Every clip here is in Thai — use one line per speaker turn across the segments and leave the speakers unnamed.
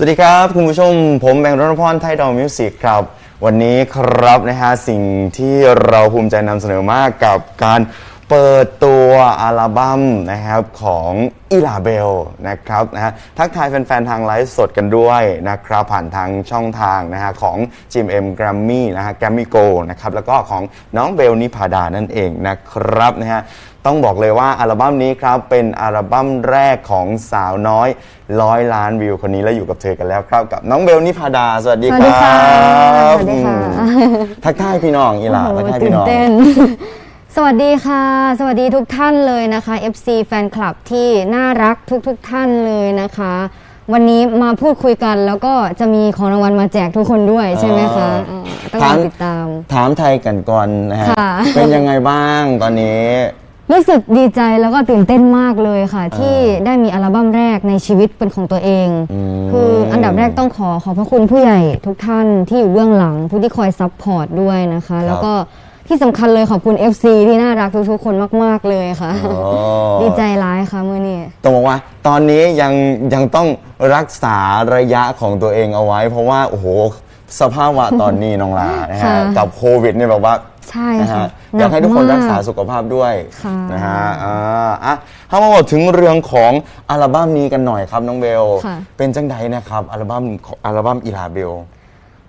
สวัสดีครับ คุณผู้ชม ผมแบงค์รณพรไทยดอมิวสิกครับ วันนี้ครับนะฮะสิ่งที่เราภูมิใจนำเสนอมากกับการเปิดตัวอัลบั้มนะครับของอิลาเบลนะครับนะฮะทักทายแฟน ๆ ทางไลฟ์สดกันด้วยนะครับผ่านทางช่องทางนะฮะของ GMM Grammy นะฮะ Grammy Go นะครับแล้วก็ของน้องเบลนิพาดานั่นเองนะครับนะฮะ ต้องบอกเลยว่าอัลบั้มนี้ครับเป็นอัลบั้มแรกของสาวน้อยร้อยล้านวิวคนนี้แล้วอยู่กับเธอกันแล้วครับกับน้องเบลนิพาดา สวัสดี
สวั
ค
สดี
รั
ค่ะ
บ
สวัสดีค่ะ
อืมทักทายพี่น้องอีหล่า
โอ้โห
ทักทาย
ตื่
พี่
น
น้อง
เต้น สวัสดีค่ะ สวัสดีทุกท่านเลยนะคะ FC แฟนคลับที่น่ารักทุกๆทท่านเลยนะคะ วันนี้มาพูดคุยกันแล้วก็จะมีของรางวัลมาแจกทุกคนด้วยใช่ไหมคะอ่าต้องรอติดตาม
ถามไทยกันก่อนนะฮะ
ค่ะ
เป็นยังไงบ้างตอนนี้
รู้สึกดีใจแล้วก็ตื่นเต้นมากเลยค่ะ ที่ได้มีอัลบั้มแรกในชีวิตเป็นของตัวเอง
อืม
คืออันดับแรกต้องขอขอบพระคุณผู้ใหญ่ทุกท่านที่อยู่เบื้องหลังผู้ที่คอยซัพพอร์ตด้วยนะคะ แล้วก็ที่สำคัญเลยขอบคุณ FC ที่น่ารักทุกๆคนมาก ๆเลยค่ะ
โอ้
ดีใจร้ายค่ะมื่อนี้
ต้องบอกว่าตอนนี้ยังยังต้องรักษาระยะของตัวเองเอาไว้ เพราะว่า โอ้โห สภาพวะตอนนี้น้องลานะฮะ
ค่ะ
กับโควิดเนี่ยแบบว่า
ใช่
นะ
ค่ะ
ฮะอยากให้ทุกคนรักษา
ห
สุขภาพด้วย
ค่ะ
นะฮะอ่าอะถ้ามาบอกถึงเรื่องของอัลบั้มนี้กันหน่อยครับน้องเบล
ค่ะ
เป็นจังใดนะครับอัลบั้มอัลบั้มอีลาเบล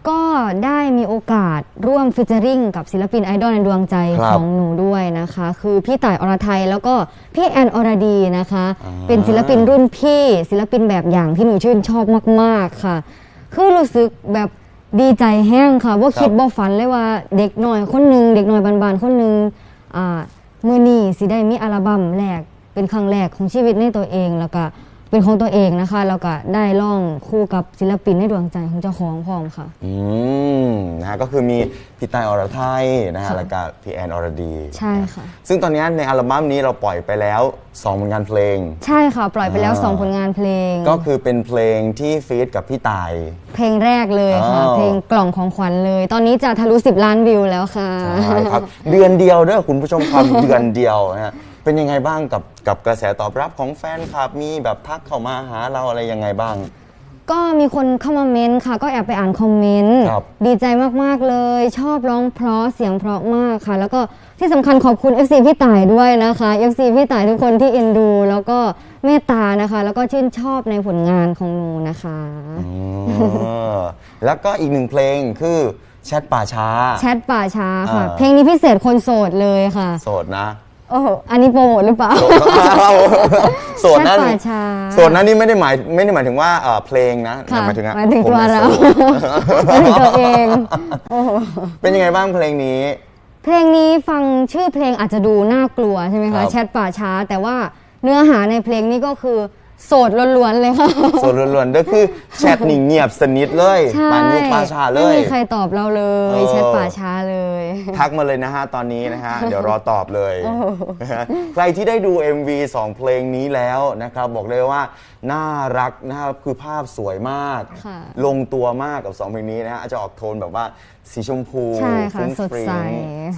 ก็ได้มีโอกาสร่วมฟิชเจอริงกับศิลปินไอดอลในดวงใจ
ครับ
ของหนูด้วยนะคะ คือพี่ต่ายอรไทยแล้วก็พี่แอนอรดีนะคะ
อ่า
เป็นศิลปินรุ่นพี่ ศิลปินแบบอย่างที่หนูชื่นชอบมาก ๆ ค่ะ คือรู้สึกแบบ ดีใจแห้งค่ะว่าคิดบ่ฝันเลยว่าเด็กหน่อยคนหนึ่งเด็กหน่อยบานๆคนหนึ่งอ่ามือนี่สิได้มีอัลบั้มแรกเป็นครั้งแรกของชีวิตในตัวเองแล้วก็ เป็นของตัวเองนะคะ แล้วก็ได้ร่องคู่กับศิลปินในดวงใจของเจ้าของพร้อมค่ะ
อืมนะฮะก็คือมีพี่ตายอรไทยนะฮะ
ค่ะ
แล้วก็พี่แอนอรดี
ใช่ค่ะ
ซึ่งตอนนี้ในอัลบั้มนี้เราปล่อยไปแล้ว2ผลงานเพลง
ใช่ค่ะ ปล่อยไปแล้ว
อ่า
2ผลงานเพลง
ก็คือเป็นเพลงที่ฟีดกับพี่ตาย
เพลงแรกเลยค่ะ
อ้าว
เพลงกล่องของขวัญเลย ตอนนี้จะทะลุ10 ล้านวิวแล้วค่ะ
ใช่ครับ เดือนเดียวเด้อคุณผู้ชมครับเดือนเดียวนะฮะ เป็นยังไงบ้างกับกับกระแสตอบรับของแฟนคลับมีแบบทักเข้ามาหาเราอะไรยังไงบ้าง
ก็มีคนเข้ามาเม้นต์ค่ะ ก็แอบไปอ่านคอมเมนต์
ครับ
ดีใจมาก ๆ เลย ชอบร้องเพราะเสียงเพราะมากค่ะ แล้วก็ที่สำคัญขอบคุณ FC พี่ต่ายด้วยนะคะ FC พี่ต่ายทุกคนที่เอ็นดู แล้วก็เมตตานะคะ แล้วก็ชื่นชอบในผลงานของหนูนะคะ
อ๋อแล้วก็อีกหนึ่งเพลงคือแชทป่าช้า
แชทป่าช้าค่ะ
อ่า
เพลงนี้พิเศษคนโสดเลยค่ะ
โสดนะ
โอ้โหอันนี้โปรโมทหรือเปล่า
โสดนั่น
แชทป่าช้า
โสดนั้นนี่ไม่ได้หมายไม่ได้หมายถึงว่าเอ่อเพลงนะ
ค่ะ
หมายถึงอะ
หมายถึง
ผ
ตัว
น่ะ
เรา
โสด
หมายถึงตัวเอง โอ้โห
เป็นยังไงบ้างเพลงนี้
เพลงนี้ฟังชื่อเพลงอาจจะดูน่ากลัวใช่ไหม
ครั
คะ
บ
แชทป่าช้า แต่ว่าเนื้อหาในเพลงนี้ก็คือ โสดล้วนๆเลยค่ะ
โสดล้วนๆก็คือแชทนี่เงียบสนิทเลย
ใช่
ปานยุคปาชาเล
ไม่
ย
มีใครตอบเราเลย
เออ
แชทป่าช้าเลย
ทักมาเลยนะฮะตอนนี้นะฮะ เดี๋ยวรอตอบเลยนะฮะใครที่ได้ดู MV 2เพลงนี้แล้วนะครับ บอกเลยว่าน่ารักนะครับคือภาพสวยมาก
ค่ะ
ลงตัวมากกับ2เพลงนี้นะฮะอาจจะออกโทนแบบว่าสีชมพู
ใช่ค่ะ
ฟุ้ง
สด
ฟริ้ง
ใส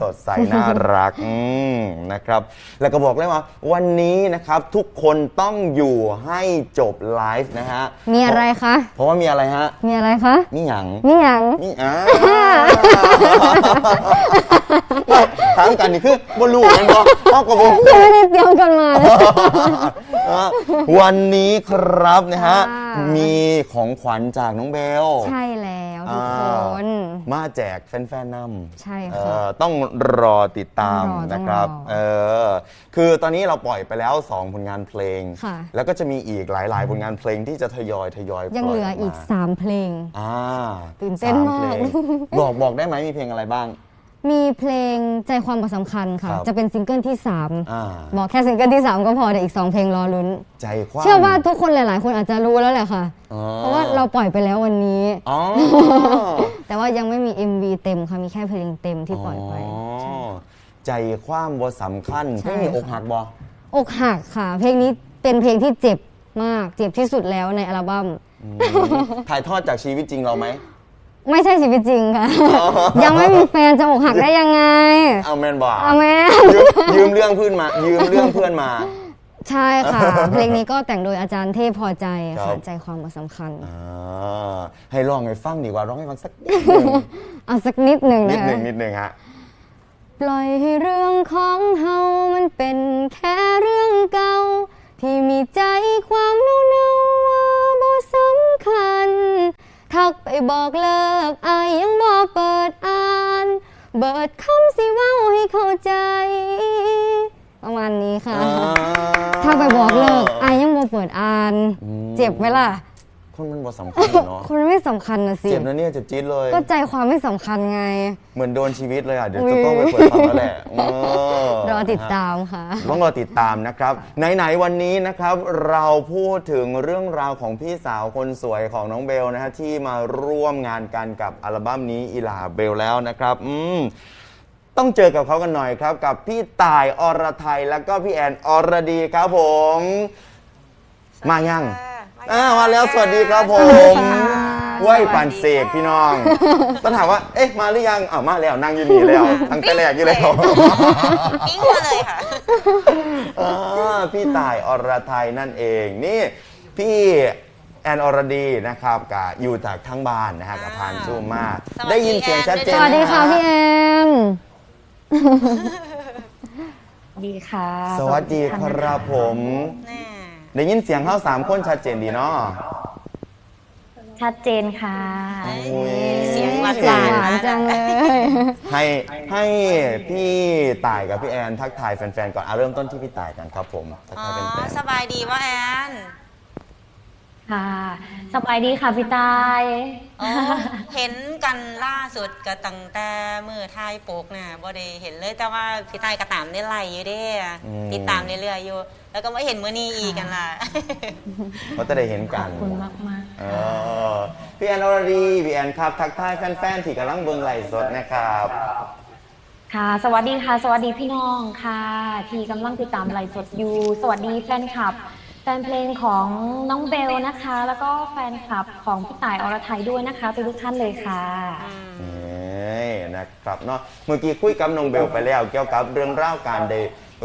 สดใส น่ารักอืมนะครับ แล้วก็บอกเลยว่า วันนี้นะครับทุกคนต้องอยู่ให้จบไลฟ์นะฮะ
มีอะไรคะ
เพราะว่ามีอะไรฮะ
มีอะไรคะ
มีหยัง
มีอย่าง
นี่อ่าถามกันนี่คือบลูเห็นบ่พ่อกับผม
ยังไม่ได้เตรียมกันมาเลย
วันนี้ครับนะฮะ
ค่ะ
มีของขวัญจากน้องเบล
ใช่แล้วทุกคน
มาแจกแฟนๆนำ
ใช่
เอ
ค่ะ
อต้องรอติดตาม
ต้องรอ
นะครับ
ต้องรอ
เออคือตอนนี้เราปล่อยไปแล้ว 2 ผลงานเพลง
ค่ะ
แล้วก็จะมีอีกหลาย ๆ ผลงานเพลงที่จะทยอยทยอย
ยัง
ป
เห
ย
ลืออีก
มา
3 เพลง
อ่า
ตื่นเต้น
ส
มาก
เพลงบอกบอกได้ไหมมีเพลงอะไรบ้าง
มีเพลงใจความประสำคัญค่ะ
ครับ
จะเป็นซิงเกิลที่
อ่า
3 บอกแค่ซิงเกิลที่ 3 ก็พอแต่อีก 2 เพลงรอลุ้น
ใจคว้า
เชื่อว่าทุกคนหลาย ๆ คนอาจจะรู้แล้วแหละค่ะ
อ๋อ
เพราะว่าเราปล่อยไปแล้ววันนี้
อ๋อ
แต่ว่ายังไม่มี MV เต็มค่ะมีแค่เพลงเต็มที่ปล่อยไป
อ๋อ
ใช่
ใจความบ่สำคัญ
ใช่
ไม่มีอกหักบ่
อกหักค่ะ เพลงนี้เป็นเพลงที่เจ็บมากเจ็บที่สุดแล้วในอัลบั้ม
อืมถ่ายทอดจากชีวิตจริงเราไหม
ไม่ใช่ชีวิตจริงค่ะ ยังไม่มีแฟนจะอกหักได้ยังไง
เอาแมนบ่
อาแม่
ยืมยืมเรื่องเพื่อนมา ยืมเรื่องเพื่อนมา
ใช่ค่ะ เพลงนี้ก็แต่งโดยอาจารย์เทพพอใจ
ครั
ค่ะ
บ
ใจความมาสำคัญ
อ่าให้ร้องให้ฟังดีกว่าร้องให้ฟังสักนิดหนึ่ง
เอาสักนิดหนึ่ง
นิ
นะ
ดหนึ่
คะ
งนิดหนึ่งฮะ
ปล่อยให้เรื่องของเฮามันเป็นแค่เรื่องเก่า ที่มีใจความเน่าๆว่าบ่สำคัญ ทักไปบอกเลิกอายยังบ่เปิดอ่าน เบิดคำสิเว้าให้เข้าใจ ประมาณนี้ค่ะ
อ่า
ถ้าไปบอกเลิกอายยังบ่เปิดอ่าน
อืม
เจ็บไหมล่ะ
คนมันบ่สำคัญเนาะ
คนไม่สำคัญนะสิ
เจ็บนะเนี่ยเจ็บจี๊ดเลย
ก็ใจความไม่สำคัญไง
เหมือนโดนชีวิตเลยอะ เดี๋ยว
อุ๊ย
จะต้องไปเปิดฟังแล้วแหละเออ
รอติดตามค่ะ
ต้องรอติดตามนะครับ ไหน ๆ วันนี้นะครับ เราพูดถึงเรื่องราวของพี่สาวคนสวยของน้องเบลนะฮะที่มาร่วมงานกันกับอัลบั้มนี้อีหลาเบลแล้วนะครับ อืม ต้องเจอกับเขากันหน่อยครับ กับพี่ต่ายอรไทยแล้วก็พี่แอนอรดีครับผม มายังอ่ามาแล้วสวัสดีครับผ
สวัสดี
ม
ค่ะ
ไหว้ปันเสกพี่น้องต้องถามว่า เอ๊ะมาหรือยังอ้าวมาแล้วนั่งอยู่นี่แล้วตั้งแต่แรกอยู่แล้ว
ปิ้งมาเลยค่ะ
อ่าพี่ต่ายอรไทยนั่นเองนี่พี่แอนอรดีนะครับกับอยู่จากทั้งบ้านนะฮะกับพานซูมมา
สวัสดี
ได้ยินเสียงชัดเจน
สวัสดีค่ะ
ไหม
พี่แอน
ดีค่ะ
สวัสดีครับผม
แน่
ได้ยินเสียงเขาสามคนชัดเจนดีเนาะ
ชัดเจนค่ะ
โอ้ย
เสียงหวาน
เสียงหวาน
นะ
จังเลย
ให้ให้พี่ต่ายกับพี่แอนทักทายแฟนๆก่อนเอาเริ่มต้นที่พี่ต่ายกันครับผมทัก
อ๋อ
ทายแฟน
สบายดีว่าแอน
ค่ะ สบายดีค่ะพี่ตาย
อ๋อเห็นกันล่าสุดก็ตั้งแต่มือทายปกน่ะบ่ได้เห็นเลยแต่ว่าพี่ตายก็ตามได้ไล่อยู่เด้ติดตามเรื่อยๆอยู่ แล้วก็มาเห็นมื้อนี้อีกกันล่ะ
ๆเขาจะได้เห็น
ข
กั
อนบคุณมากมาก
เออพี่แอนอรดีพี่แอนครับ ทักทายแฟนๆที่กำลังเบิ่งไลฟ์สดนะครับ
ๆค่ะ สวัสดีค่ะ สวัสดีพี่น้องค่ะ ที่กำลังติดตามไลฟ์สดอยู่ สวัสดีแฟนคลับ แฟนเพลงของน้องเบลนะคะ แล้วก็แฟนคลับของพี่ต่ายอรไทยด้วยนะคะทุกๆท่านเลยค่ะ
นี่นะครับเนาะเมื่อกี้คุยกับน้องเบลไปแล้ว เกี่ยวกับเรื่องราวการได้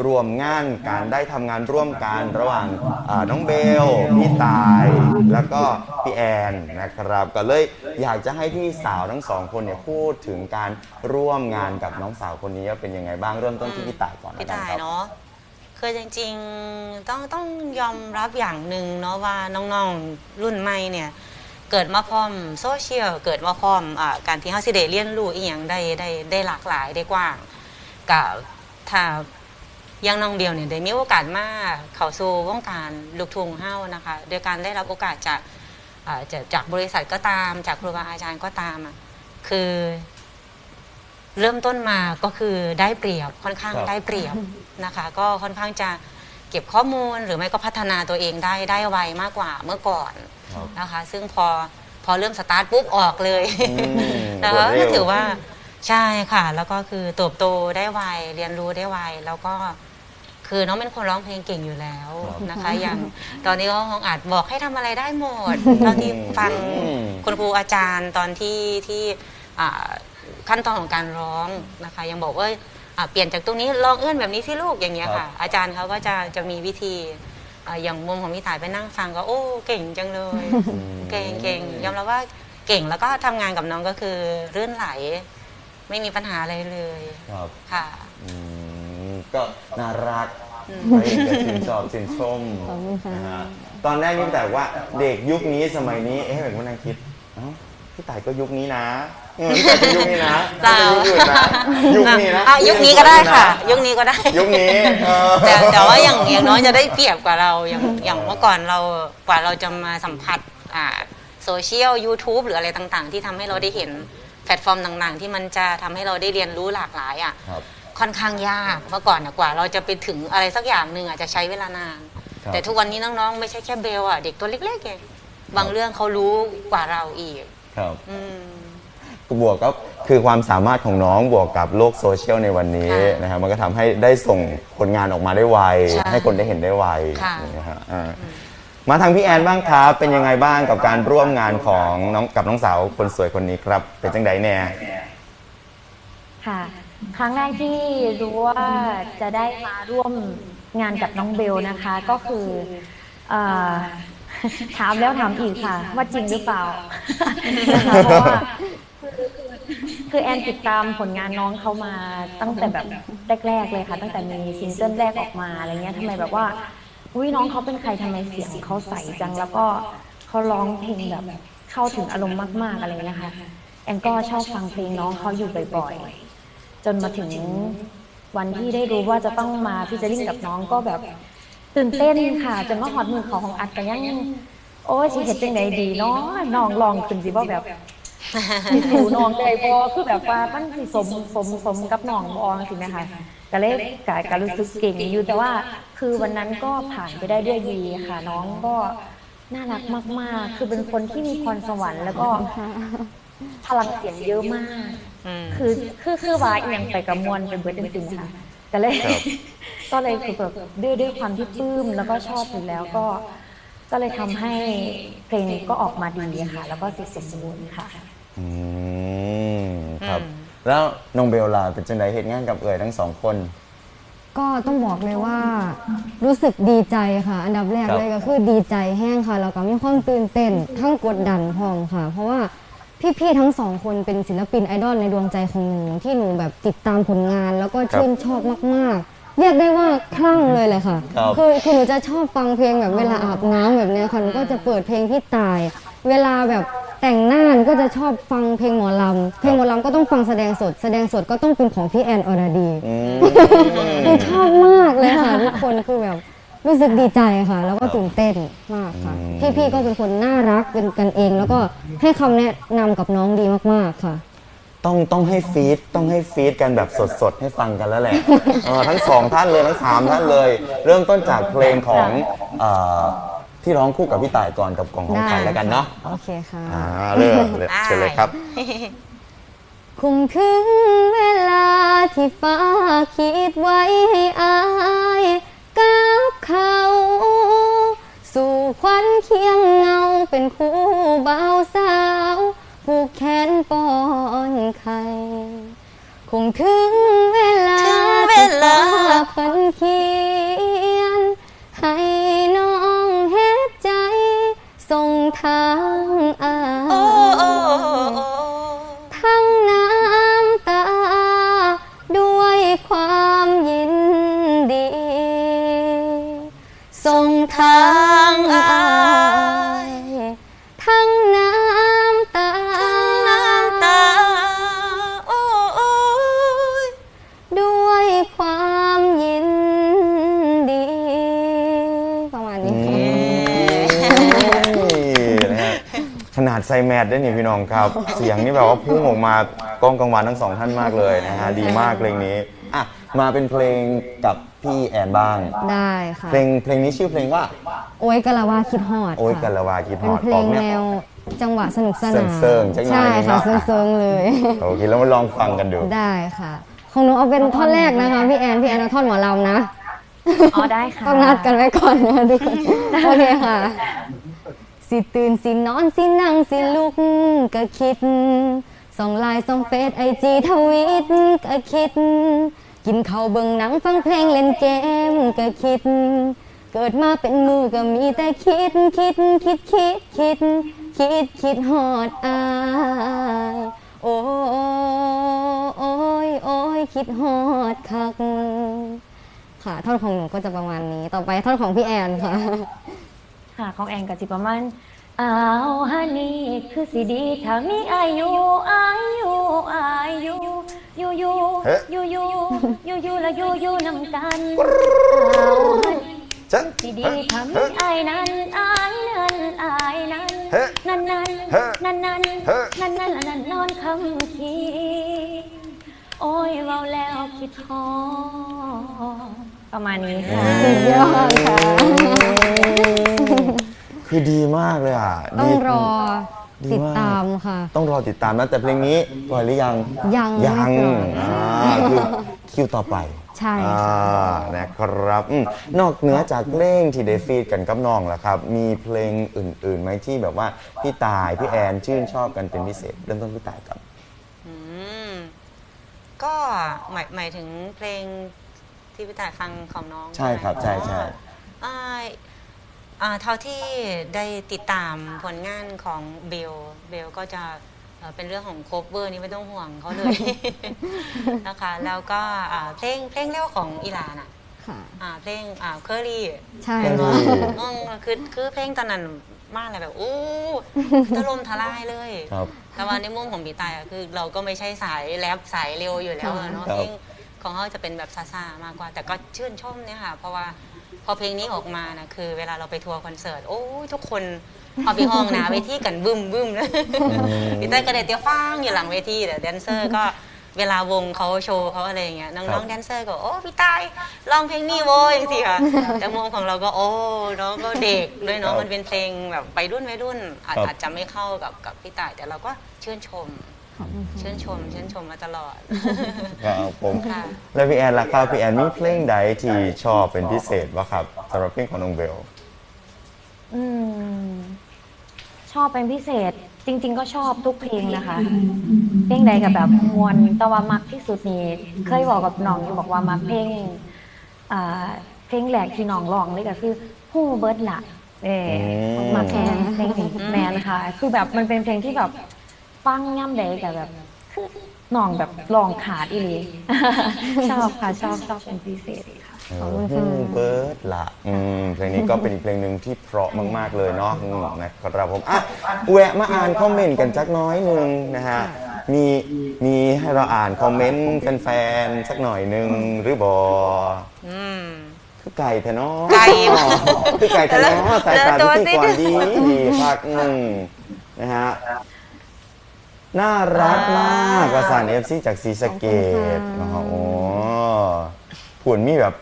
รวมงานการได้ทำงานร่วมกันระหว่างอ่าน้องเบลพี่ตาย แล้วก็พี่แอนนะครับ ก็เลยอยากจะให้พี่สาวทั้งสองคนเนี่ยพูดถึงการร่วมงานกับน้องสาวคนนี้ว่าเป็นยังไงบ้างเริ่มต้นที่พี่ตายก่อน
พี่
แล้วกัน
ตาย
ครับ
เนาะ คือจริงๆต้องต้องยอมรับอย่างหนึ่งเนาะว่าน้องๆรุ่นใหม่เนี่ยเกิดมาพร้อมโซเชียลเกิดมาพร้อมอการที่เขาสิได้เรียนรู้อีหยังได้ได้ได้หลากหลายได้กว้างกับถ้ายังน้องเบลเนี่ยได้มีโอกาสมาเข้าสู่วงการลูกทุ่งเฮ้านะคะโดยการได้รับโอกาสจากจากจากบริษัทก็ตาม จากครูบาอาจารย์ก็ตามคือ เริ่มต้นมาก็คือได้เปรียบค่อนข้าง
ครับ
ได้เปรียบนะคะ ก็ค่อนข้างจะเก็บข้อมูลหรือไม่ก็พัฒนาตัวเองได้ได้ไวมากกว่าเมื่อก่อน
ครับ
นะคะ ซึ่งพอพอเริ่มสตาร์ทปุ๊บออกเลย
อืม
นะคะ
รวดเร็
ก็
ว
ถือว่าใช่ค่ะ แล้วก็คือเติบโตได้ไวเรียนรู้ได้ไวแล้วก็ คือน้องเป็นคนร้องเพลงเก่งอยู่แล้วนะคะ อย่างตอนนี้ก็คงอาจบอกให้ทำอะไรได้หมดเท่าที่ฟัง
อืม
คุณครูอาจารย์ตอนที่ที่อ่า ขั้นตอนของการร้องนะคะ ยังบอกว่าอ่าเปลี่ยนจากตรงนี้ลองเอื้อนแบบนี้สิลูกอย่างเงี้ย
ครั
ค่ะ
บ
อาจารย์เขาก็จะจะมีวิธีอ่าอย่างมุมของพี่ต่ายไปนั่งฟังก็โอ้เก่งจังเลย เก่งเก่งยอมรับว่าเก่งแล้วก็ทำงานกับน้องก็คือรื่นไหล ไม่มีปัญหาอะไรเลย
ครับ
ค่ะ
อืมก็น่ารัก
อืม
ใครจะชื่นชอบชื่นชม
ขอบคุณค่ะ
นะฮะตอนแรกนี่แต่ว่าเด็กยุคนี้สมัยนี้เอ๊ะผมก็นั่งคิดเอ้า พี่ต่ายก็ยุคนี้นะเออพี่ต่ายก็ยุคนี้นะ
เปล่า
ไม่ใช่ยุคอื่นนะยุคนี้นะ
อ่ยุคนี้ก็ได้ค่ะ ยุคนี้ก็ได้
ยุคนี้เออ
แต่แต่ว่าอย่างอย่างน้อยจะได้เปรียบกว่าเราอย่างอย่างเมื่อก่อนเรากว่าเราจะมาสัมผัสอ่าโซเชียล YouTube หรืออะไรต่างๆ ที่ทำให้เราได้เห็นแพลตฟอร์มต่างๆ ที่มันจะทำให้เราได้เรียนรู้หลากหลายอะ
ครับ
ค่อนข้างยากเมื่อก่อนนะกว่าเราจะไปถึงอะไรสักอย่างหนึ่งอาจจะใช้เวลานาน
ครับ
แต่ทุกวันนี้น้องๆ ไม่ใช่แค่เบลอะเด็กตัวเล็กๆเองบางเรื่องเขารู้กว่าเราอีก
ครับ
อืม
บวกก็คือความสามารถของน้องบวกกับโลกโซเชียลในวันนี้
ค่ะ
นะครับมันก็ทำให้ได้ส่งผลงานออกมาได้ไว
ใช่
ให้คนได้เห็นได้ไว
ค่ะ
นะฮะอ่ามาทางพี่แอนบ้างครับ เป็นยังไงบ้างกับการร่วมงานของน้องกับน้องสาวคนสวยคนนี้ครับ เป็นจังไดแน่
ค่ะ ครั้งแรกที่รู้ว่าจะได้มาร่วมงานกับน้องเบลนะคะ ก็คือเอ่อ ถามแล้วถามอีกค่ะ ว่าจริงหรือเปล่านะคะเพราะว่าคือคือแอนติดตามผลงานน้องเขามาตั้งแต่แบบแรกๆเลยค่ะ ตั้งแต่มีซิงเกิลแรกออกมาอะไรเงี้ยทำไมแบบว่าอุ้ยน้องเขาเป็นใครทำไมเสียงเขาใสจังแล้วก็เขาร้องเพลงแบบเข้าถึงอารมณ์มากๆอะไรเงี้ยค่ะแอนก็ชอบฟังเพลงน้องเขาอยู่บ่อยๆ จนมาถึงวันที่ได้รู้ว่าจะต้องมาพิจาริ่งกับน้องก็แบบ ตื่นเต้นค่ะจนว่าฮอตมือเขาของอัดกันยังโอ้ยสิเฮ็ดจังไดดีเนาะน้องลองขึ้นสิบ่แบบสิสู่น้องได้บ่คือแบบว่ามันสิสมสมสมกับน้องบ่สิแม่ค่ะก็เลยกายก็รู้สึกเก่งอยู่แต่ว่า คือวันนั้นก็ผ่านไปได้ด้วยดีค่ะ น้องก็น่ารักมาก ๆ คือเป็นคนที่มีพรสวรรค์แล้วก็พลังเสียงเยอะมาก
อืม
คือคือคือว่าอหยังไปกับมวลเป็นเบิร์ดจริงๆค่ะ ก็เลยก็เลยคือแบบด้วยด้วยความที่ปลื้มแล้วก็ชอบอยู่แล้วก็ ก็เลยทำให้เพลงนี้ก็ออกมาดีค่ะ แล้วก็เสร็จสมบูรณ์ค่ะ
อืมครับ
อืม
แล้วน้องเบลล่ะเป็นจังไดเหตุงานกับเอ่ยทั้งสองคน
ก็ต้องบอกเลยว่ารู้สึกดีใจค่ะ อันดับแรก
ครับ
เลยก็คือดีใจแห้งค่ะแล้วก็มีความตื่นเต้นทั้งกดดันพร้อมค่ะ เพราะว่า พี่ๆทั้งสองคนเป็นศิลปินไอดอลในดวงใจของหนูที่หนูแบบติดตามผลงาน แล้วก็ชื่นชอบมากๆ เรียกได้ว่าคลั่งเลยเลยค่ะ
ครับ
คือคือหนูจะชอบฟังเพลงแบบเวลาอาบน้ำแบบเนี้ยค่ะหนูก็จะเปิดเพลงพี่ตาย เวลาแบบแต่งหน้าหนูก็จะชอบฟังเพลงหมอลำเพลงหมอลำก็ต้องฟังแสดงสด แสดงสดก็ต้องเป็นของพี่แอนอรดี
อืม
หนูชอบมากเลยค่ะทุกคนคือแบบ รู้สึกดีใจค่ะ แล้วก็ตื่นเต้นมากค่ะ
อืม
พี่ๆก็เป็นคนน่ารักเป็นกันเอง แล้วก็ให้คำแนะนำกับน้องดีมากๆค่ะ
ต้องต้องให้ฟีดต้องให้ฟีดกันแบบสดๆ ให้ฟังกันแล้วแหละเออทั้งสองท่านเลยทั้งสามท่านเลย เริ่มต้นจากเพลงของเอ่อที่ร้องคู่กับพี่ต่ายก่อนกับกล่องของขวัญแล้วกันเนาะ
โอเคค่ะ
อ่าเริ่มเลยเชิญเลยครับ
คงถึงเวลาที่ฟ้าคิดไว้ให้อายกับ เขา สู่ควันเคียงเงาเป็นคู่บ่าวสาวผูกแขนป้อนไข่คงถึงเวลา
ถึงเวลา
ฟ้าเพิ่นเขียน ให้น้องเฮ็ดใจ ส่งทางอา
ครับ เสียงนี่แบบว่าพุ่งออกมากล้องกลางวันทั้งสองท่านมากเลยนะฮะดีมากเพลงนี้อะมาเป็นเพลงกับพี่แอนบ้าง
ได้ค่ะ
เพลงเพลงนี้ชื่อเพลงว่า
โอ้ยกะละวาคิดฮอด
โอ้ย
ค่ะ
กันละวาคิดฮ
เป็น
อด
เพล
อองก
แน
แนว
วจังหวะสนุกสนาน
เซิงๆจังหน่อย
ใช่ค่ะ
เนอะ
เซิงๆเลย
โอเคแล้วมาลองฟังกันดู
ได้ค่ะของหนูเอาเป็นท่อนแรกนะคะพี่แอนพี่แอนเอาท่อนหมอลำนะ
อ๋อได้ค่ะ
ต้องนัดกันไว้ก่อนนะทุกคนโอเคค่ะ สิตื่นสินอนสินั่งสิลุกก็คิด ส่องไลน์ส่องเฟซไอจีทวิตก็คิด กินข้าวเบิ่งหนังฟังเพลงเล่นเกมก็คิด เกิดมาเป็นมือก็มีแต่คิดคิดคิดคิดคิดคิดคิดหอดอายโอ้ยโอ้ยโอ้ยคิดหอดคักค่ะท่อนของหนูก็จะประมาณนี้ ต่อไปท่อนของพี่แอนค่ะ
ค่ะ ของแอนกับจิประมาณ อ้าวฮันนี่คือสิดีถ้ามีอายุอายุอายุอยู่อยู่
เฮ้
อยู่อยู่อยู่อยู่และอยู่อยู่นำกันอ้าวฮันนี่
จัง
สิดีทำให้อายนั้นอายนั้นอายนั้น
เฮ้
นั้นนั้น
เฮ้
นั้นนั้น
เฮ้
นั้นนั้นนั้นนั้นนอนคำคีโอ้ยเว้าแล้วคิดฮอดประมาณนี้ค่ะ
สุดยอดค่ะ
คือดีมากเลยอะ
ต้อง
ดี
รอ
ดี
ติด
มาก
ตามค่ะ
ต้องรอติดตามนะแต่เพลงนี้ปล่อยหรือยัง
ยัง
ยัง
ไม่ปล่อย
อ่าคือคิวต่อไป
ใช่
อ่านะครับอืมนอกเหนือจากเพลงที่ได้ฟีดกันกับน้องล่ะครับ มีเพลงอื่นๆไหมที่แบบว่าพี่ตายพี่แอนชื่นชอบกันเป็นพิเศษเริ่มต้นพี่ตายก่อน
อืมก็หมายหมายถึงเพลงที่พี่ต่ายฟังของน้อง
ใช่ครับใช่ใช่
อ่า อ่าเท่าที่ได้ติดตามผลงานของเบล เบลก็จะเอ่อเป็นเรื่องของโคเวอร์นี่ไม่ต้องห่วงเขาเลย นะคะ แล้วก็อ่าเพลงเพลงเร็วของอีหลาน่ะ
ค่ะ
อ่าเพลงอ่าเคอรี่
ใช่
เป็น
ค่ะ
ที่
อืมคือคือเพลงตอนนั้นมากเลยแบบอู้ถล่มทลายเลย
ครับ
แต่ว่าในมุมของบีตายอะคือเราก็ไม่ใช่สายแรปสายเร็วอยู่แล้วอะเนาะ
ครับ
เพลงของเขาจะเป็นแบบซาซามากกว่า แต่ก็ชื่นชมเนี่ยค่ะ เพราะว่าพ อเพลงนี้ออกมานะคือ เวลาเราไปทัวร์คอนเสิร์ตโอ้ยทุกคนพอไปห้องหนาเวทีกันบึ้มบึ้มเลยบีตายก็เด็ดเตี้ยฟ้างอยู่หลังเวทีแต่แดนเซอร์ก็เวลาวงเขาโชว์เขาอะไรอย่างเงี้ย
ครั
น้อง
บ
ๆแดนเซอร์ก็โอ้พี่ตายร้องเพลงนี้โว้ยสิค่ะแต่มุมของเราก็โอ้น้องก็เด็กด้วยเนาะมันเป็นเพลงแบบไปรุ่นไปรุ่นอาจ
ครับ
อาจจะไม่เข้ากับกับพี่ต่ายแต่เราก็ชื่นชม
ขอบคุณค่ะ
ชื่นชมชื่นชมมาตลอด
ครับผม
ค่ะ
แล้วพี่แอนล่ะครับพี่แอนมีเพลงใดที่ชอบเป็นพิเศษวะครับสำหรับเพลงของน้องเบล
อืม ชอบเป็นพิเศษ จริง ๆ ก็ชอบทุกเพลงนะคะ เพลงใดกับแบบมวนแต่ว่ามักที่สุดนี่เคยบอกกับน้องอยู่บอกว่ามักเพลงอ่าเพลงแหลกที่น้องร้องเลยก็คือฮู้เบิร์ดละเออ
อืม
มักแค่เพลงนี้แมนค่ะ คือแบบมันเป็นเพลงที่แบบ ฟังย่ำใดกับแบบคือน้องแบบลองขาดอีหลีชอบค่ะชอบชอบเป็นพิเศษค่ะ
ขอบคุณค่ะ
มเบิร์ดละอืมเพลงนี้ก็เป็นอีกเพลงหนึ่งที่เพราะมากๆเลยเนาะอืมนะครับผมอะแวะมาอ่านคอมเมนต์กันจักน้อยหนึ่งนะฮะมีมีให้เราอ่านคอมเมนต์แฟนๆสักหน่อยหนึ่งหรือบอ
อืม
คือไก่เถอะเนาะ
ไก่
คือไก่เถอะเนาะสายตา
แล้ว
ที่
ตัว
ก่อน
สิ
ดีดีพักหนึ่งนะฮะ น่ารักมากประสานเอฟซีจากซีสะเกต
ขอบคุณค่ะ
นะฮะโอ้ผุนมีแบบ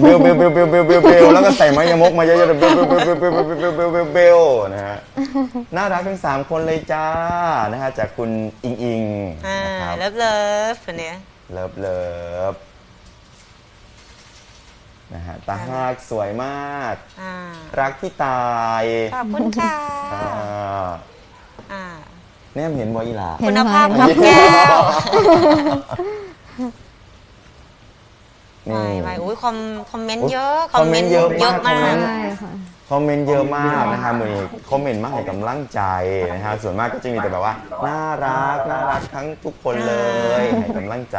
เบลเบลเบลเบลเบลเบลเบลแล้วก็ใส่ไม้ยมกมาเยอะๆเบลเบลเบลเบลเบลเบลเบลเบลเบลเบลนะฮะน่ารักทั้งสามคนเลยจ้านะฮะจากคุณอิงอิง
อ่า
นะครับ
เลิฟเลิฟคนเนี้ย
เลิฟเลิฟนะฮะตาหากสวยมาก
อ่า
รักที่ตาย
ขอบคุณค่ะ
อ่า
อ่า
แนมเห็นบออีหลา
เห็
คุ
น
ณ
ไหม
ภาพครับแก้ว
นี่
ไม่ไม่อุ้ยคอมคอมเมนต์
อุ๊ย
เยอะ
คอมเมนต์เยอะ
เยอะ
มามา
กก
ใช่ค่ะ
คอมเมนต์เยอะมากนะฮะมือนี้คอมเมนต์มากให้กำลังใจนะฮะส่วนมากก็จะมีแต่แบบว่าน่ารักน่ารักทั้งทุกคนเลยให้กำลังใจ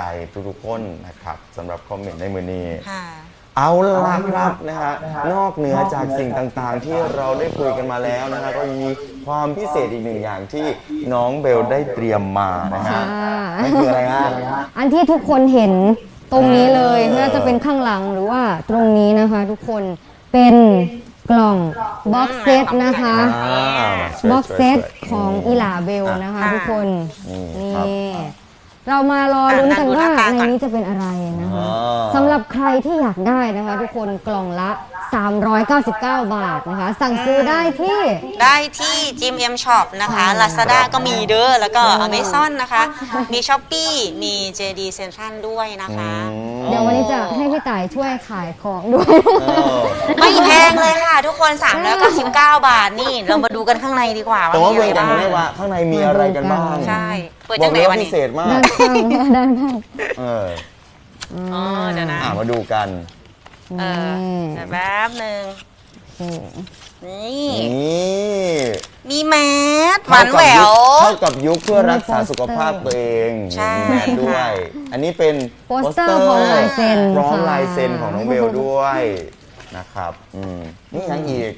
ทุกๆคนนะครับสำหรับคอมเมนต์ในมือนี้
ค่ะ
เอาละครับนะฮะนอกเหนือจากสิ่งต่างๆ ที่เราได้คุยกันมาแล้วนะฮะก็มีความพิเศษอีกหนึ่งอย่างที่น้องเบลได้เตรียมมานะฮะ
ค่ะ
นั่นคืออะไรฮะ
อันที่ทุกคนเห็นตรงนี้เลย
เออ
ไม่ว่าจะเป็นข้างหลังหรือว่าตรงนี้นะคะ ทุกคนเป็นกล่องบ็อกเซตนะคะ
อ่าช่วย
บ็อกเซต
ช่วยช่วย
ของอีหลาเบลนะคะ
ค่ะ
ทุกคน
นี่
นี่
ครับ
เรามารอลุ้นกันว่า
อะ
ใน
ดูหน้าตาก่อน
นี้จะเป็นอะไรนะคะ
อ่า
สำหรับใครที่อยากได้นะคะ ทุกคนกล่องละ 399 บาทนะคะ สั่งซื้อได้ที่
ได้ที่ GMM Shop นะคะ Lazada ก็มีเด้อแล้วก็ Amazon นะคะ มี Shopee มี JD Central ด้วยนะคะ
เดี๋ยววันนี้จะให้พี่ต่ายช่วยขายของด้วย
เออ
ไม่แพงเลยค่ะ ทุกคน 399 บาทนี่ เรามาดูกันข้างในดีกว่า
แต่ว่า
มี
เบิ่
อะ
ง
ไร
กัน
บ้าง
ได้ว่าข้างในมีอะไรกันบ้าง
ใช่ เปิด
บอ
จั
ก
งไห
เล
น
ยว่า
วัน
พิ
นี้
เศษมาก
ด้านข้างค่ะด้านข้าง
เออ
อ๋อเดี๋ยวนะ
อ่ามาดูกัน
เออเดี๋ยวแป๊บหนึ่งนี่
นี่
มีแมสหวานแหวว
เข้ากับยุคเพื่อรักษาสุขภาพตัวเอง
ใช่
มีแมสด้วย อันนี้เป็น
โปสเตอร์พร้อมลายเซ็น
พร้อม
ค่ะ
ลายเซ็นของน้องเบลด้วยนะครับอืมนี่ยังอีก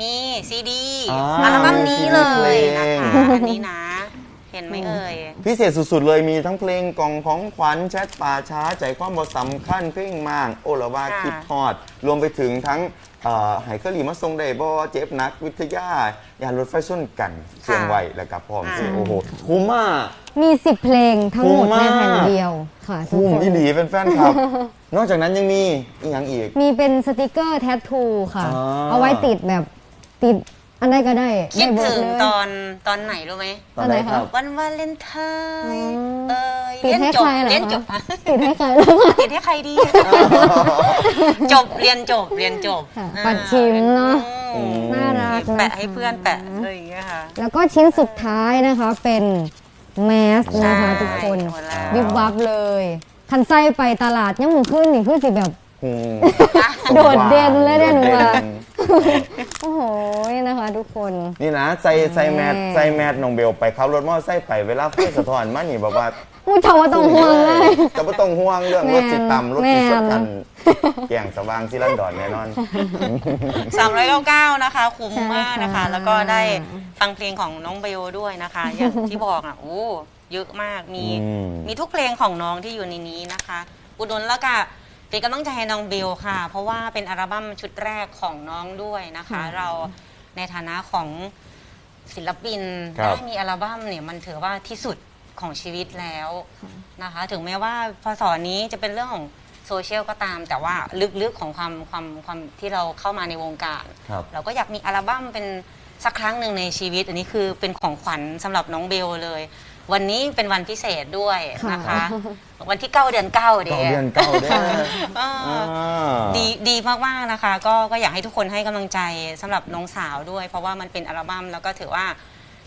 มีซีดี
อ่า
อัลบั้มนี้เลย
มี
นะ
เพล
คะ
ง
อันนี้นะเห็นไหมเอ่ย
พิเศษสุดๆ เลยมีทั้งเพลงกล่องของขวัญแชทป่าช้าใจความบทสำคัญเพลงมาง โอละว่า
ค่ะ
คิดฮอด รวมไปถึงทั้งเอ่อไหเคอรีมาทรงไดบอเจ็บนักวิทยายานรถไฟส้นกันเชียงไวแล้วกับพร้อมสิโอ้โหคุ้มมาก
มี 10 เพลงทั้งหมด
คุ้ม
ใน
มาก
แผ่นเดียวค่ะทุก
คุ้ม
คน
อีหลีเป็นแฟนคลับ นอกจากนั้นยังมีอีกอย่างอีก
มีเป็นสติกเกอร์แทททูค่ะ
อ่า
เอาไว้ติดแบบติด อันใดก็ได้
คิด
ไเบิ
ถึง
เลย
ตอนตอนไหนรู้ไหม
ตอนไหนครับ
วันวาเลนไทน์
อ๋อ
เอ้ย
ติด
เรียน
ให้
จบ
ใครเหรอ
เรียนจบ
คะติดให้ใครแล้วคะ
ติดให้ใครดี จบเรียนจบเรียนจบ
ค่ะ
อ่า
ปัดชิมเนอะ
อืม
น่ารัก
แปะให้เพื่อนแปะอะไรอย่างเงี้ยค่ะ
แล้วก็ชิ้นสุดท้ายนะคะเป็นแมสนะคะ
ใช่
ทุกคน
หมดแล้ว
วิบวับเลยคันไส้ไปตลาดยังมือขึ้นนี่คือสิแบบ
อืม
โดดเด่นเลยเนี่ยหนู
โดด
ว่า
เด่น
โอ้โหนะคะ ทุกคน
นี่นะใส่ใส่แมส
แม่
ใส่แมสน้องเบลไปขับรถมอเตอร์ไซค์ไปเวลาไฟสะท้อนมานี่แบบว่า
มูเจ้าว่าต้องห่วงเลย
จะไม่ต้องห่วงเรื่องรถจิตต่ำรถจิตสดกัน
แม่
แก่งสว่างที่ลันดอนแน่นอน
399 นะคะ คุ้มมากนะคะ
ใช่ค่ะ
แล้วก็ได้ฟังเพลงของน้องเบลด้วยนะคะ อย่างที่บอกอะ โอ้เยอะมากมี
อืม
มีทุกเพลงของน้องที่อยู่ในนี้นะคะ อุดหนุนแล้วก็ เป็นกำลังใจให้น้องเบลค่ะ เพราะว่าเป็นอัลบั้มชุดแรกของน้องด้วยนะคะ
ค่ะ
เราในฐานะของศิลปิน
ครับ
ได้มีอัลบั้มเนี่ยมันถือว่าที่สุดของชีวิตแล้วนะคะ ถึงแม้ว่าพศนี้จะเป็นเรื่องของโซเชียลก็ตาม แต่ว่าลึกๆของความความความที่เราเข้ามาในวงการ
ครับ
เราก็อยากมีอัลบั้มเป็นสักครั้งหนึ่งในชีวิต อันนี้คือเป็นของขวัญสำหรับน้องเบลเลย วันนี้เป็นวันพิเศษด้วยนะคะ
ค่ะ
วันที่ 9 เดือน9เดี
เก้าเดือนเก้าเดือน
เอออ
อ่า
ดีดีมากๆนะคะ ก็ก็อยากให้ทุกคนให้กำลังใจสำหรับน้องสาวด้วย เพราะว่ามันเป็นอัลบั้มแล้วก็ถือว่า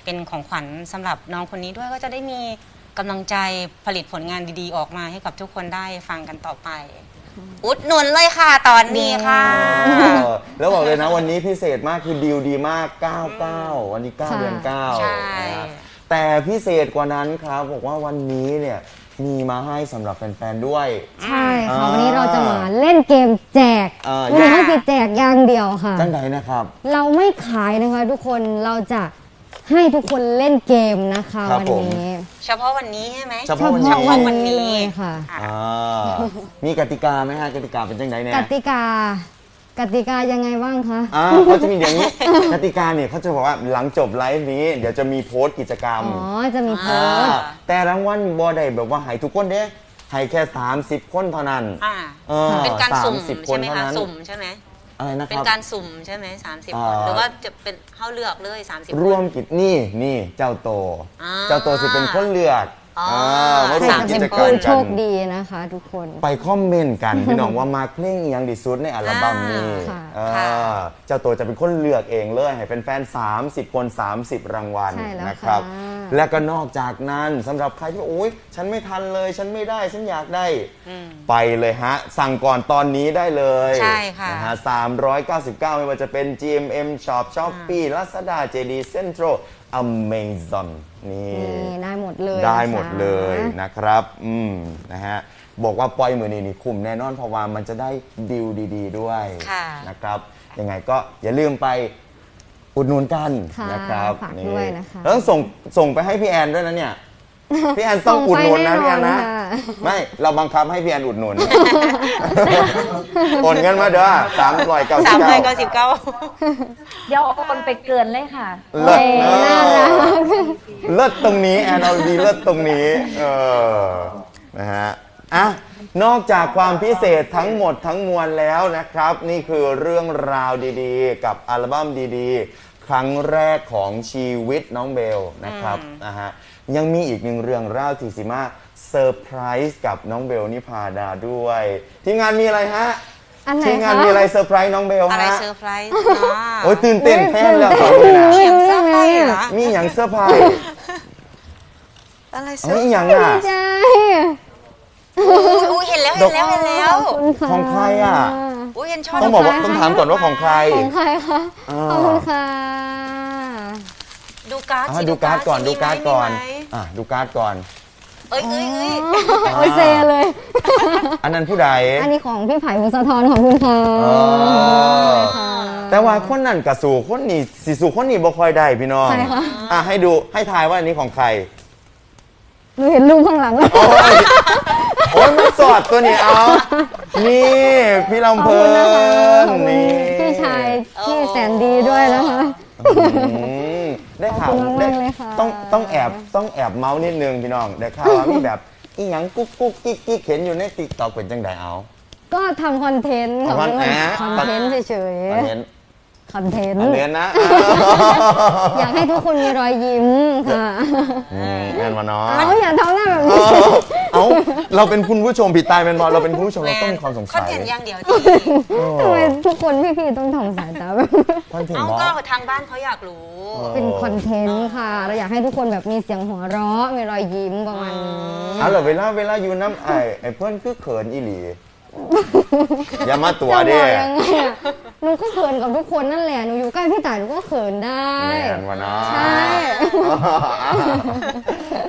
เป็นของขวัญสำหรับน้องคนนี้ด้วยก็จะได้มีกำลังใจผลิตผลงานดีๆ ออกมาให้กับทุกคนได้ฟังกันต่อไป อุดหนุนเลยค่ะตอนนี้ค่ะ
เออแล้วบอกเลยนะวันนี้พิเศษมากคือดีลดีมาก 99 วันนี้9
ค่ะ
เดือน9
ใช่
นะฮะ แต่พิเศษกว่านั้นครับบอกว่าวันนี้เนี่ยมีมาให้สำหรับแฟนๆด้วย
ใช่ค่ะ
อ่า
วันนี้เราจะมาเล่นเกมแจก
อ่า
วันนี้เขาจะแจกอย่างเดียวค่ะ
จังใดนะครับ
เราไม่ขายนะคะ ทุกคนเราจะให้ทุกคนเล่นเกมนะคะ
ครับ
วัน
ผม
นี้
เฉพาะวันนี้ใช่ไหม
เฉพาะวัน
เฉ
นี้
พาะ
วั
วัน
นนี้
นี้ เลยค่ะ
ค่ะ
อ่ามีกติกาไหมฮะกติกาเป็นจังใดเนี่ย
กติกา กติกายังไงบ้างคะ
อ่าเขาจะมีอย่างนี้กติกาเนี่ยเขาจะบอกว่าหลังจบไลฟ์นี้เดี๋ยวจะมีโพสต์กิจกรรม
อ๋อ จะมีโพ
อ่า
สต์
อ่าแต่รางวัลบอได้แบบว่าให้ทุกคนเด้ให้แค่ 30 คนเท่านั้น
อ่า
เออ
เป็นการสุ่ม
30
ใช่ไหม
คน
คะ
เท่านั้น
สุ่มใช่ไหม
อะไรนะค
เป็น
รับ
การสุ่มใช่ไหมสามสิบ
อ่า
คนหรือว่าจะเป็นเข้าเลือกเลยสามสิบ
ร่วมกิจนี่นี่เจ้าโต
อ่า
เจ้าโตสิเป็นคนเลือก
อ๋อ
มา
ใคร
ร่วม
จะ
กิ
เป็น
จกร
ผู้
รม
โช
กั
คนดีนะคะ ทุกคน
ไปคอมเมนต์กัน พี่น้องว่ามาเพลงอหย่างดีสุดในอัลบั้มนี้
ค่ะ
อ่า
ค่ะ
เจ้าตัวจะเป็นคนเลือกเองเลย ให้แฟนๆ30 คน 30 รางวัล
ใช่แล้ว
นะครับ
ค่ะ
และก็นอกจากนั้นสำหรับใครที่ว่าโอ๊ยฉันไม่ทันเลย ฉันไม่ได้ฉันอยากได้
อืม
ไปเลยฮะ สั่งก่อนตอนนี้ได้เลย
ใช่ค่ะ
นะฮะ399 ไม่ว่าจะเป็น GMM Shop Shopee Lazada JD Central Amazon นี่
นี่ได้หมดเลย
ได้หมดเลย
นะคะ
นะครับ อืมนะฮะบอกว่าปล่อยมือนี่นี่คุ้มแน่นอนเพราะว่ามันจะได้ดีลดีๆ ด้วย
ค่ะ
นะครับยังไงก็อย่าลืมไปอุดหนุนกัน
ค่ะ
นะครับ
ฝากด้วยนะคะ
แล้วต้องส่งส่งไปให้พี่แอนด้วยนะเนี่ย พี่แอนต้อง
ส่ง
อุด
ไป
หนุนนะ
แน่นอน
พี่แอนนะ
ค่ะ
ไม่เราบังคับให้พี่แอนอุดหนุนโอนเงินมาเด้อสามร้อยเก้าสิ
สา
บ
ม
เก้า
ร้อยเก้าสิบเก้า
เดี๋ยวเอาคนไปเกินเลยค่ะ
เลิศ
เย้น่ารัก
เลิศตรงนี้แอนอลดีเลิศตรงนี้ เออ นะฮะ อะนอกจากความพิเศษทั้งหมดทั้งมวลแล้วนะครับ นี่คือเรื่องราวดีๆ กับอัลบั้มดีๆ ครั้งแรกของชีวิตน้องเบลนะครับนะฮะ ยังมีอีกหนึ่งเรื่องเล่าที่สิมาเซอร์ไพรส์กับน้องเบลนิพาดาด้วย ทีมงานมีอะไรฮะ
อันไหน
ทีมงาน
คะ
มีอะไรเซอร์ไพรส์น้องเบล
อะไร
ฮะ
เซอร์ไพรส์เนาะ
โอ้ยตื่นเต้นแทนแล้ว
ตื่
ขอนบ
เต้
คุณ
น
นะ
มีอย่างเซอร์ไพรส์เหรอ
มีอย่างเซอร์ไพรส์
อะไรเซอ
เฮ้ย
ร์
อหย่าง
ดี
อะ
ใจ
อุ้ยเห็นแล้วเห็นแล้วเห็นแล้ว
ขอบคุณค่ะ
ของใครอะ
อุ้ยเห็นชอบ
ต้องบอกว่าต้องถามก่อนว่าของใคร
ของใครคะ
อ่า
ขอบคุณค่ะ
ดูการ์ด
อะ
สิ
ดูการ์ดก่อน
สิ
ดูการ์ดก่อน
มีไหม
อะดูการ์ดก่อน
เอ้ยเอ้ยเอ้ย
โอ้ยเซเลย
อันนั้นผู้ใด
อันนี้ของพี่ไผ่พงศธรขอบคุณค่ะ
อ๋อ
ค่ะ
แต่ว่าคนนั้นกับสู่คนนี้สิสู่คนนี้บ่ค่อยได้พี่น้อง
ใครคะ
อะให้ดูให้ทายว่าอันนี้ของใคร
หนูเห็นลุงข้างหลังแล้ว
โอ้ยโอ้ยไม่สอดตัวนี้เอา นี่พี่ลำเพลิ
ขอบคุณนะคะ
น
ขอบคุณ
นี่
พี่ชายที่แสนดีด้วยนะคะ
อืม ได้ข่าว
ขอบคุณมากๆเลยค่ะ
ต้องต้องแอบต้องแอบเมาส์นิดนึงพี่น้องได้ข่าวว่ามีแบบอีหยังกุ๊กกุ๊กกิ๊กกิ๊กเห็นอยู่ในติ๊กต็อกเป็นจังไดเอา
ก็ทำคอนเทนต์ของ
คอนเทนต์
คอนเทนต์เฉย
คอนเทนต์
ๆ คอนเทนต์
คอนเทนต์นะ
อยากให้ทุกคนมีรอยยิ้มค่ะ
อืมแม่นมาเนาะ
เอาอย่าทำหน้าแบบ
เอ
นี้
อเอาเราเป็นคุณผู้ชมผิดตายเป็นบอลเราเป็นผู้ชมเราต้องมีความสง
คอ
สั
น
ย
เทนต์อย่างเดียวที่
ทำไมทุกคนพี่ๆต้องทำสายตาแบบ
คอนเทน
เอา
ต์บอ
ก็
ล
ทางบ้านเขาอยากรู้
เป็นคอนเทนต์ค่ะ เราอยากให้ทุกคนแบบมีเสียงหัวเราะมีรอยยิ้มประมาณนี้
เอาเหรอเวลาเวลาอยู่น้ำไอ้ไอ้เพื่อนคือเขินอีหลีอย่ามาตัว
จะบ
เด้
อกยังไงอะ หนูก็เขินกับทุกคนนั่นแหละ หนูอยู่ใกล้พี่ต่ายหนูก็เขินได้
แมนวะเนาะ
ใช่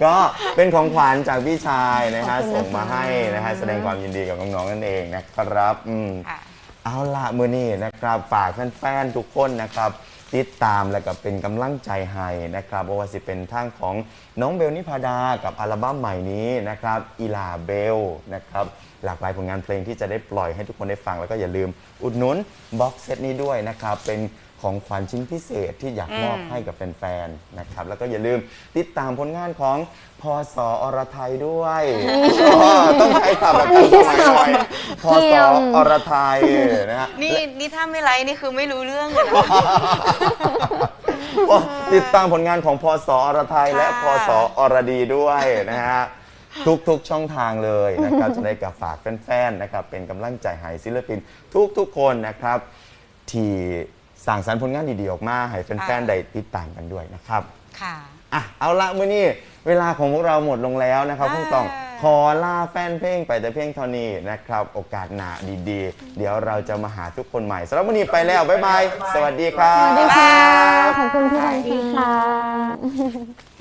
ก็เป็นของขวัญจากพี่ชายนะฮะ
ขอบคุณนะคะ
ส่งมาให้นะฮะแสดงความยินดีกับน้องๆนั่นเองนะครับอืม
ค่ะ
เอาละมือนี้นะครับฝากแฟนๆทุกคนนะครับ ติดตามและก็เป็นกำลังใจให้นะครับบ่ว่าสิเป็นทางของน้องเบลนิพาดากับอัลบั้มใหม่นี้นะครับอีลาเบลนะครับ หลากหลายผลงานเพลงที่จะได้ปล่อยให้ทุกคนได้ฟัง แล้วก็อย่าลืมอุดหนุนบ็อกเซตนี้ด้วยนะครับ เป็นของขวัญชิ้นพิเศษที่อยากมอบให้กับแฟนๆนะครับ แล้วก็อย่าลืมติดตามผลงานของพศอรไทยด้วยอ๋อต้องใช้คำแบบทันสมัยหน่อยพศอรไทยนะฮะ
นี่นี่ถ้าไม่ไลฟ์นี่คือไม่รู้เรื่องเลยนะ
ก็ติดตามผลงานของพศอรไทยและ
ค่ะ
พศอรดีด้วยนะฮะ ทุกๆช่องทางเลยนะครับ จะได้กับฝากแฟนๆนะครับ เป็นกำลังใจให้ศิลปินทุกๆคนนะครับ ที่สั่งสรรค์ผลงานดีๆออกมาให้แฟนๆได้ติดตามกันด้วยนะครับ
ค่ะ
อะเอาละมื้อนี้เวลาของพวกเราหมดลงแล้วนะครับ
อ่า
คงต้องขอลาแฟนเพลงไปแต่เพียงเท่านี้นะครับ โอกาสหน้าดีๆ เดี๋ยวเราจะมาหาทุกคนใหม่สำหรับมื้อนี้ไปแล้ว บ๊ายบาย สวัสดีครับ
สวัสดีค่ะ ขอบคุณพี่
ส
ได
วัสดี
ค่ะ
ค่ะ